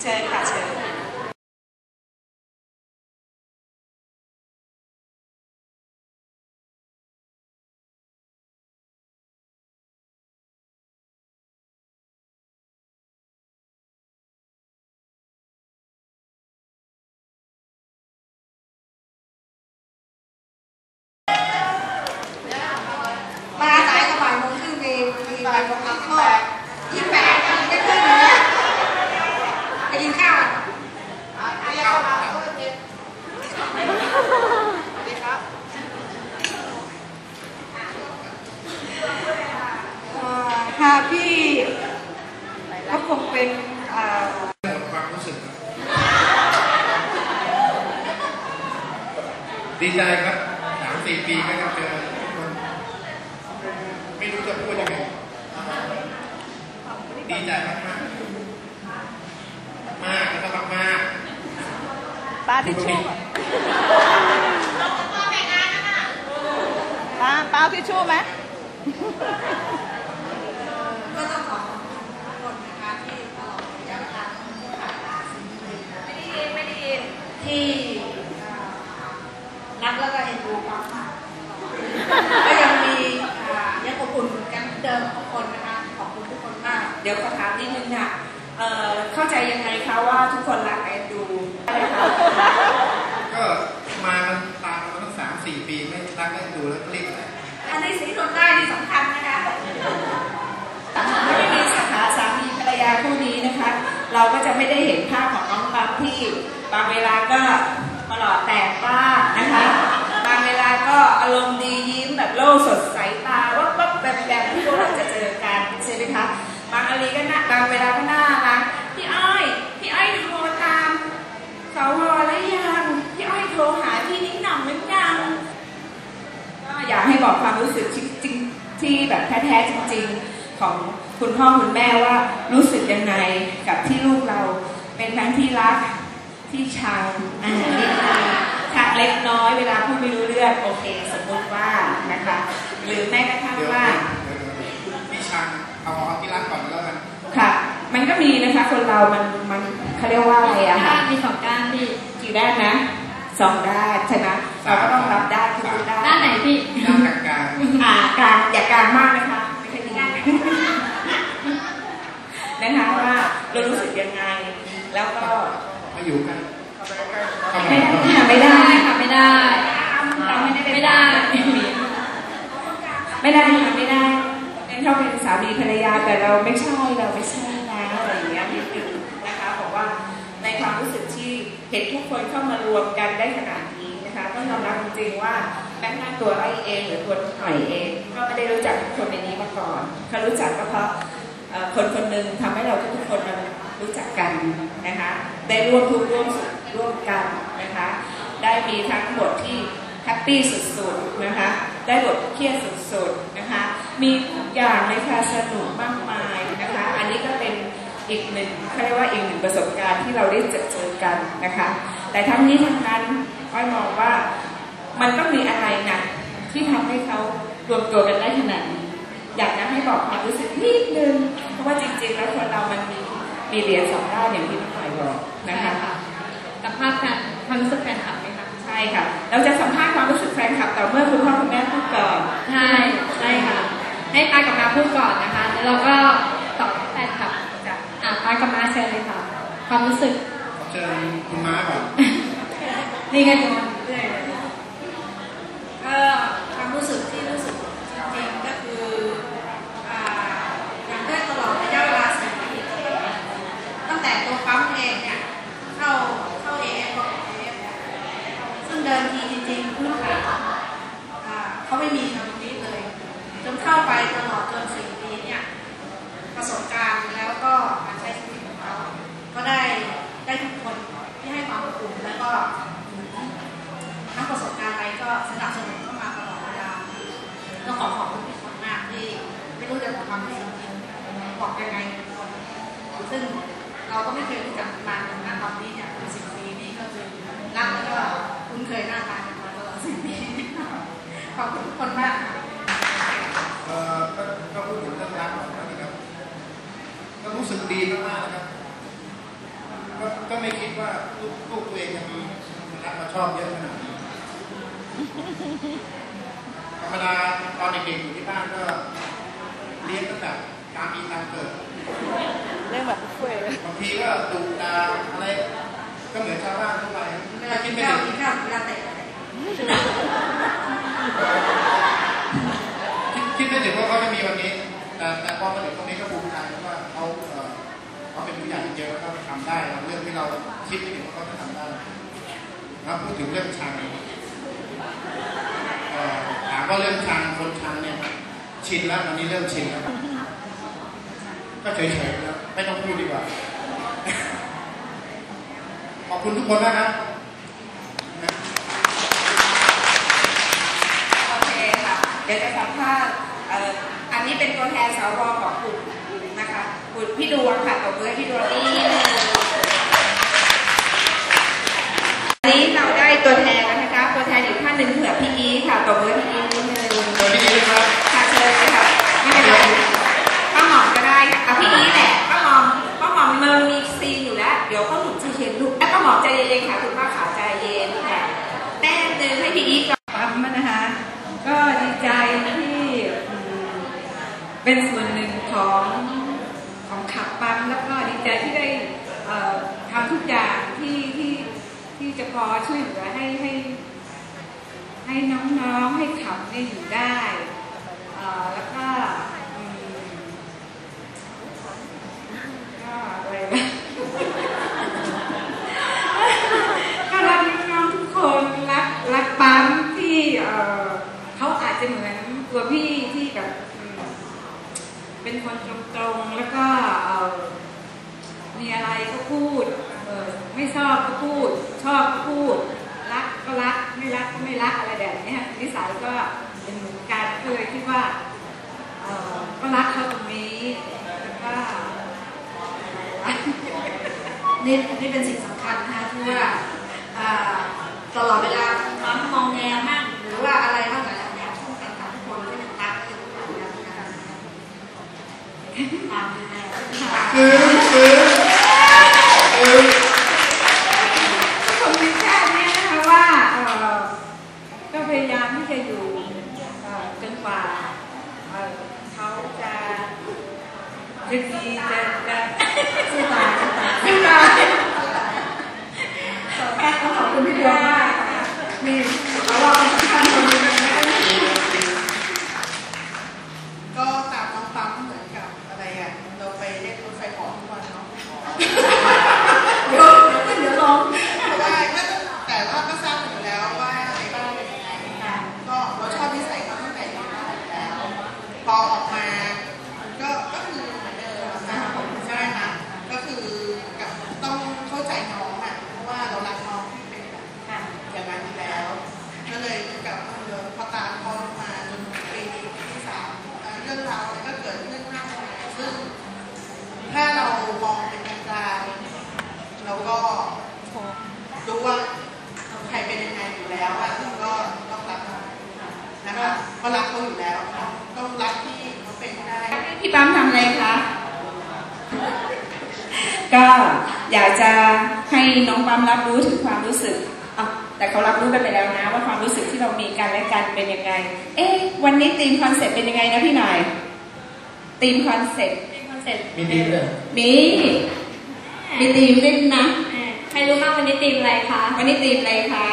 เชิญค่ะเชิญ มาสายสว่างโมงครึ่งมีมีบ่ายโมงครึ่งก็ยี่สิบแปดไม่ขึ้นเลยเนี่ยไปกินข้าวอะเอ่อค่ะพี่ก็คงเป็นเอ่อ หมดความรู้สึกครับ ดีใจครับสามสี่ปีก็ยังเจอทุกคนไม่รู้จะพูดยังไงดีใจมากมากๆมากแล้วก็มากมากป้าทิชชู่ป้าป้าทิชชู่ไหม ก็ต้องขอขอบคุณทุกคนนะคะที่ตลอดระยะเวลาที่ผ่านมาไม่ได้ยินไม่ได้ยินที่เอ่อรักแล้วก็เอ็นดูความรักก็ยังมีอ่ายังอบอุ่นกันเหมือนเดิมทุกคนนะคะขอบคุณทุกคนมาก เดี๋ยวขอถามนิดนึงค่ะ เอ่อเข้าใจยังไงคะว่าทุกคนรักแอนดูอะไรคะๆก็มากันตามมาตั้งสามสี่ปีไม่รักไม่ดูแล้วเรียกอะไรอันนี้สีทนได้ที่สำคัญนะคะไม่ได้มีสาขาสามีภรรยาคู่นี้นะคะ เราก็จะไม่ได้เห็นภาพของน้องปั๊บที่บางเวลาก็ประหลอดแตกบ้างนะคะ บางเวลาก็อารมณ์ดียิ้มแบบโลกสดใสตาวับวับแบบแบบที่พวกเราจะเจอกันใช่ไหมคะ บางอาลีก็น่าบางเวลาก็น่ารักพี่อ้อยพี่อ้อยโทรตาม สวแล้วยังพี่อ้อยโทรหาพี่นิ้งหน่องหรือยังก็อยากให้บอกความรู้สึกจริงๆที่ แบบแท้ๆจริง ๆ ของคุณพ่อคุณแม่ว่ารู้สึกยังไงกับที่ลูกเราเป็นทั้งที่รักที่ชังอ่านิดนึงทักเล็กน้อยเวลาพูดไม่รู้เรื่องโอเค สมมติว่านะคะหรือแม้กระทั่งเดี๋ยวว่าเดี๋ยวเดี๋ยวพี่ชังเอาเอาที่รักก่อนแล้วกันค่ะ มันก็มีนะคะคนเรามันมันเขาเรียกว่าอะไรอะค่ะมีสองด้านพี่กี่ด้านนะสองด้านใช่ไหมเราก็ต้องรับด้านทุกด้านด้านไหนพี่ด้านกลางกลางอ่ากลางอย่ากลางมากนะคะ ไม่ใช่ดีนะคะว่าเรารู้สึกยังไง แล้วก็ๆมาอยู่กันเข้ามาไม่เข้ามาไม่ได้ค่ะไม่ได้เราไม่ได้เป็นไม่ได้ ไม่ได้ค่ะไม่ได้เป็นเขาเป็นสามีภรรยาแต่เราไม่ใช่เราไม่ใช่นะอะไรอย่างเงี้ยนิดนึงนะคะบอกว่าในความรู้สึกที่เห็นทุกคนเข้ามารวมกันได้ขนาดนี้นะคะต้องยอมรับจริงๆว่าแม้กระทั่งตัวไอ้เองหรือตัวหน่อยเอง ก็ไม่ได้รู้จักคนในนี้มาก่อนเขารู้จักก็เพราะเอ่อคนคนหนึ่งทำให้เราทุกๆคนมา รู้จักกันนะคะ ได้ร่วมทุกร่วมสุขร่วมกันนะคะ ได้มีทั้งบทที่แฮปปี้สุดๆนะคะ ได้บทเครียดสุดๆนะคะ มีทุกอย่างเลยค่ะสนุกมากมายนะคะ อันนี้ก็เป็นอีกหนึ่งเขาเรียกว่าอีกหนึ่งประสบการณ์ที่เราได้เจอกันนะคะ แต่ทั้งนี้ทั้งนั้นอ้อยมองว่ามันต้องมีอะไรนะที่ทำให้เขารวมตัวกันได้ขนาดนี้อยากจะให้บอกความรู้สึกนิดนึง เพราะว่าจริงๆ แล้วคนเรามันมี มีเหรียญสองด้านอย่างที่พี่ต่อยบอกนะคะกับภาพแฟนความรู้สึกแฟนคลับไหมคะใช่ค่ะ เราจะสัมภาษณ์ความรู้สึกแฟนคลับต่อเมื่อคุณพ่อคุณแม่พูดก่อนใช่ใช่ค่ะ ให้ปากับมาพูดก่อนนะคะ แล้วเราก็ตอบแฟนคลับจากอะปากับมาเชิญเลยค่ะ ความรู้สึกขอเชิญคุณม้าก่อนนี่กันเรื่อยเลยก็ความรู้สึกที่รู้สึกจริงๆก็คืออ่าอย่างได้ตลอดระยะเวลาสี่ปีตั้งแต่ตัวปั๊มเองเนี่ยเข้าเข้าเอฟกับเอฟซึ่งเดิมทีจริงๆพื้นฐานอ่าเขาไม่มีตรงนี้เลย จนเข้าไปตลอดจนสี่ปีเนี่ยประสบการณ์แล้วก็การใช้ชีวิตของเขาก็ได้ได้ทุกคนที่ให้ความอบอุ่นแล้วก็ ทั้งประสบการณ์อะไรก็สนับสนุนเข้ามาตลอดเวลาต้องขอขอบคุณทุกคนมากที่ไม่รู้จะบอกความรู้สึกบอกยังไงทุกคน ซึ่ง เราก็ไม่เคยรู้จักกันมาจนตอนนี้เนี่ยสิบปีนี้ก็คือรักแล้วก็คุ้นเคยหน้าตากันมาตลอดสิบปีขอบคุณทุกคนมากค่ะเอ่อก็พูดถึงเรื่องรักก่อนนะครับก็รู้สึกดีมากๆนะครับก็ไม่คิดว่าลูกลูกตัวเองจะมีรักมาชอบเยอะขนาดนี้ธรรมดาตอนเด็กๆอยู่ที่บ้านก็เลี้ยงตั้งแต่ตามมีตามเกิด เรื่องแบบบุฟเฟ่ต์บางทีก็ดุดาอะไรก็เหมือนชาวบ้านทั่วไปเวก็ลาคิกิดนไม่ข้าวถึงกินข้าวเวลาเตะอะไรคิดคิดไม่ถึงว่าเขาจะมีวันนี้ แต่แต่พอมาถึงตรงนี้ก็ภูมิใจว่าเขาเอ่อเขาเป็นผู้ใหญ่จริงๆแล้วก็ทำได้เรื่องที่เราคิดไม่ถึงว่าเขาจะทำได้แล้วพูดถึงเรื่องชังเอ่อถามว่าเรื่องชังคนชังเนี่ยชินแล้ววันนี้เริ่มชินแล้วก็เฉยๆแล้ว ไม่ต้องพูดดีกว่า ขอบคุณทุกคนนะครับนะโอเคค่ะ เดี๋ยวจะสัมภาษณ์อันนี้เป็นตัวแทนสวของกลุ่มนะคะกลุ่มพี่ดวงค่ะตบมือให้พี่ดวงนี่อันนี้เราได้ตัวแทนนะคะ ตัวแทนอีกท่านหนึ่งคือพี่อีค่ะตบมือให้พี่อีนิดนึง สวัสดีครับ ค่ะเชิญเลยค่ะไม่เป็นไรป้าหมอมก็ได้อะพี่อีแหละป้าหมอมป้าหมอมมันมีซีนอยู่แล้ว เดี๋ยวป้าหมอมใจเย็นลูกอะป้าหมอมใจเย็นๆค่ะคุณป้าขาใจเย็นค่ะแต้มหนึ่งให้พี่อีก่อน ปั๊มนะคะ ก็ดีใจที่อืมเป็นส่วนหนึ่งของของขับปั๊มแล้วก็ดีใจที่ได้เอ่อทำทุกอย่างที่ที่ที่จะพ อช่วยเหลือให้ให้ ให้น้องๆให้ขับเนี่ยอยู่ได้แล้วก็ก็อะไรนะก็รักน้องๆทุกคนรักรักปั๊มที่เขาอาจจะเหมือนตัวพี่ที่แบบเป็นคนตรงๆ แล้วก็มีอะไรก็พูด ออไม่ชอบก็พูด ชอบก็พูด รักก็รัก ไม่รักก็ไม่รักอะไรแบบเนี้ยนิสัยก็เป็นเหมือนกันก็เลยคิดว่าเอ่อก็รักเขาตรงนี้แล้วก็อะไรวะนี่นี่เป็นสิ่งสำคัญนะคะที่ว่าอ่าตลอดเวลาน้องมองแงมั่งหรือว่าอะไรบ้างแต่ละอย่างช่วงการทำทุกคนก็ยังรักกันอยู่นะคะตามดูแลซื้อซื้อซื้อ ผมมีแค่เนี้ยนะคะว่าเอ่อก็พยายามที่จะอยู่เอ่อจนกว่าเอ่อเขาจะ จะดีจะจะสู้ตายสู้ตายต้องขอบคุณพี่ดวงมากค่ะนี่เขาว่าเป็นสำคัญคนหนึงนะคะ ก็ตามน้องปั๊มเหมือนกับอะไรอะ เราไปเล่นรถไฟเหอทุกวันเนาะ เดี๋ยวเดี๋ยวลอง เพราะว่าก็แต่ว่าก็ทราบอยู่แล้วว่าในบ้านเป็นยังไงก็เราชอบนิสัยเขาตั้งแต่อยู่บ้านอยู่แล้ว พอออกมามันก็ก็คือเหมือนเดิมนะใช่ไหมคะก็คือกับต้องเข้าใจน้องอะเพราะว่าเรารักน้องที่เป็นแบบอย่างนั้นอยู่แล้ว ก็เลยเหมือนกับว่าเออพอตามเขามาจนถึงปีที่สามเอ่อเรื่องราวอะไรก็เกิดขึ้นมากมายซึ่ง ถ้าเรามองเป็นกลางๆเรา ก็รู้ว่าใครเป็นยังไงอยู่แล้วอะเราก็ต้องรักเขานะคะเพราะรักเขาอยู่แล้วค่ะต้องรักที่เขาเป็นได้พี่ปั๊มทำอะไรคะก็อยากจะให้น้องปั๊มรับรู้ถึงความรู้สึกอะแต่เขารับรู้กันไปแล้วนะ ว่าความรู้สึกที่เรามีกันและกันเป็นยังไง เอ๊ะวันนี้ธีมคอนเซ็ปต์เป็นยังไงนะพี่หน่อยธีมคอนเซ็ปต์เป็นคอนเซ็ปต์มีดีเลยมี มีธีมด้วยนะใครรู้บ้างวันนี้ธีมอะไรคะ วันนี้ธีมอะไรคะ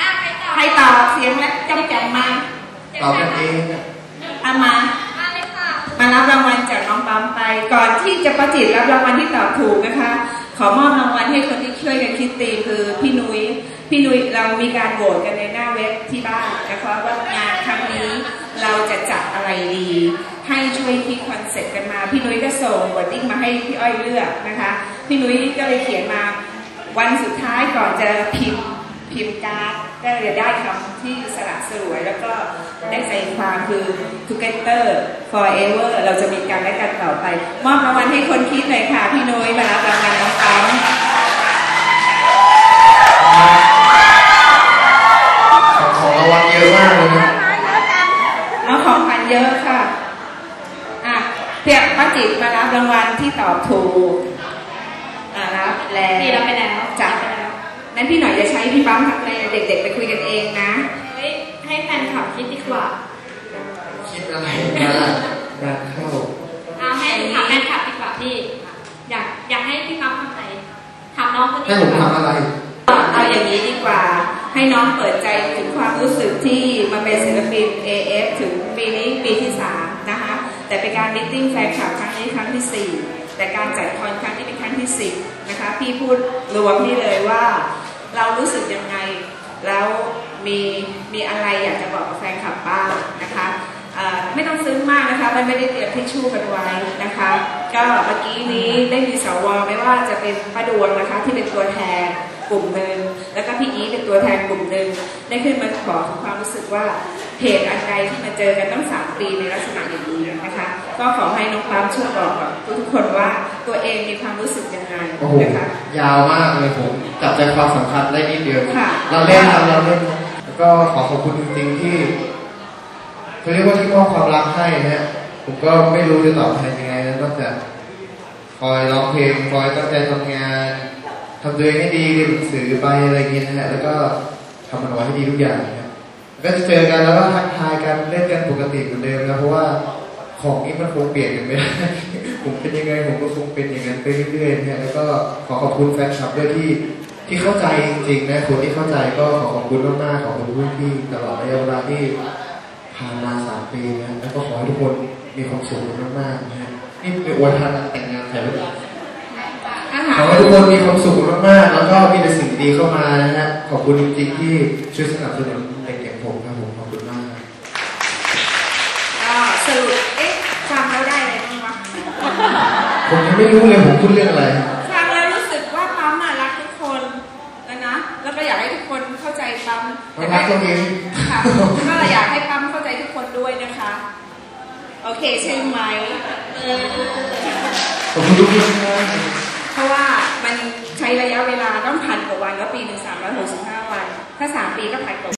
อะใครตอบใครตอบเสียงและจำจำมาตอบกันเองนะเอามามาเลยค่ะมารับรางวัลจากน้องปั๊มไป ก่อนที่จะประจิตรับรางวัลที่ตอบถูกนะคะ ขอมอบรางวัลให้คนที่ช่วยกันคิดตีมคือพี่นุย้ย พี่นุ้ยเรามีการโหวตกันในหน้าเว็บที่บ้านนะคะว่างานครั้งนี้เราจะจัดอะไรดี ให้ช่วยคิดคอนเซ็ปต์กันมา พี่นุ้ยก็ส่งวอร์ดิ้งมาให้พี่อ้อยเลือกนะคะ พี่นุ้ยก็เลยเขียนมาวันสุดท้ายก่อนจะพิมพ์พิมพ์การ์ดก็เลยได้คำที่สละสวยแล้วก็ได้ใจความคือ together forever เราจะมีกันและกันต่อไป มอบรางวัลให้คนคิดหน่อยค่ะ พี่นุ้ยมารับรางวัลน้อง วัลเยอะมากเลยนะ เอาของขวัญเยอะค่ะ อะเพียบป้าจิตมารับรางวัลที่ตอบถูก อ่ารับแล้วปีรับไปแล้วจ้ะไปแล้วนั้นพี่หน่อยจะใช้พี่ปั๊มทำอะไรเด็ก ๆ ไปคุยกันเองนะ เฮ้ย ให้แฟนคลับคิดดีกว่า คิดอะไรมางานเข้าเอาให้ถามแฟนคลับดีกว่าพี่ อยากอยากให้พี่ปั๊มทำอะไรถามน้องคนนี้ให้ผมทำอะไร เอาอย่างนี้ดีกว่า ให้น้องเปิดใจถึงความรู้สึกที่มาเป็นศิลปิน AF ถึงปีนี้ปีที่ 3 นะคะ แต่เป็นการมิทติ้งแฟนคลับครั้งนี้ครั้งที่ 4 แต่การจัดคอนครั้งนี้เป็นครั้งที่ 10 นะคะ พี่พูดรวมนี่เลยว่าเรารู้สึกยังไง แล้วมีมีอะไรอยากจะบอกกับแฟนคลับบ้างนะคะไม่ต้องซึ้งมากนะคะมันไม่ได้เตรียมทิชชู่กันไว้นะคะ ก็เมื่อกี้นี้ได้มีสวไม่ว่าจะเป็นป้าดวงนะคะที่เป็นตัวแทนกลุ่มหนึ่ง ตัวแทนกลุ่มหนึ่งได้ขึ้นมาบอกถึงความรู้สึกว่าเหตุอันใดที่มาเจอกันตั้งสามปีในลักษณะอย่างนี้นะคะ ก็ขอให้น้องปามช่วยบอกกับทุกๆคนว่าตัวเองมีความรู้สึกยังไงโอ้โหนะคะยาวมากเลยผมจับใจความสำคัญได้นิดเดียวค่ะเราเล่นครับเราเล่นแล้วก็ขอขอบคุณจริงๆที่เขาเรียกว่าที่มอบความรักให้นะฮะผมก็ไม่รู้จะตอบแทนยังไงนะนอกจากคอยร้องเพลงคอยตั้งใจทำงาน ทำตัวเองให้ดีเรียนหนังสือไปอะไรเงี้ยนะฮะแล้วก็ทำมันไว้ให้ดีทุกอย่างนะฮะก็จะเจอกันแล้วก็ทักทายกันเล่นกันปกติเหมือนเดิมนะเพราะว่าของนี้มันคงเปลี่ยนกันไม่ได้ผมเป็นยังไงผมก็คงเป็นอย่างนั้นไปเรื่อยๆนะฮะแล้วก็ขอขอบคุณแฟนคลับด้วยที่ที่เข้าใจจริงๆนะคนที่เข้าใจก็ขอขอบคุณมากๆขอบคุณผู้ที่ตลอดระยะเวลาที่ผ่านมาสามปีนะแล้วก็ขอให้ทุกคนมีความสุขมากๆนะฮะนี่เป็นอวยพรแต่งงานใครหรือเปล่า หาขรอให้ทุกคนมีความสุขมากๆ แล้วก็มีแต่สิ่งดีเข้ามานะฮะ ขอบคุณจริงๆที่ช่วยสนับสนุนเด็กอย่างผมครับผมขอบคุณมากครับก็สรุปเอ๊ะฟังแล้วได้อะไรบ้างวะผมยังไม่รู้เลยผมพูดเรื่องอะไรฟังแล้วรู้สึกว่าปั๊มน่ารักทุกคนแล้วนะ แล้วก็อยากให้ทุกคนเข้าใจปั๊มมันรักตัวเองค่ะก็อยากให้ปั๊มเข้าใจทุกคนด้วยนะคะ โอเคใช่ไหมเออขอบคุณทุกคนมาก เพราะว่ามันใช้ระยะเวลาต้องพันกว่าวันแล้วปีหนึ่งสามร้อยหกสิบห้าวัน ถ้าสามปีก็พันกว่า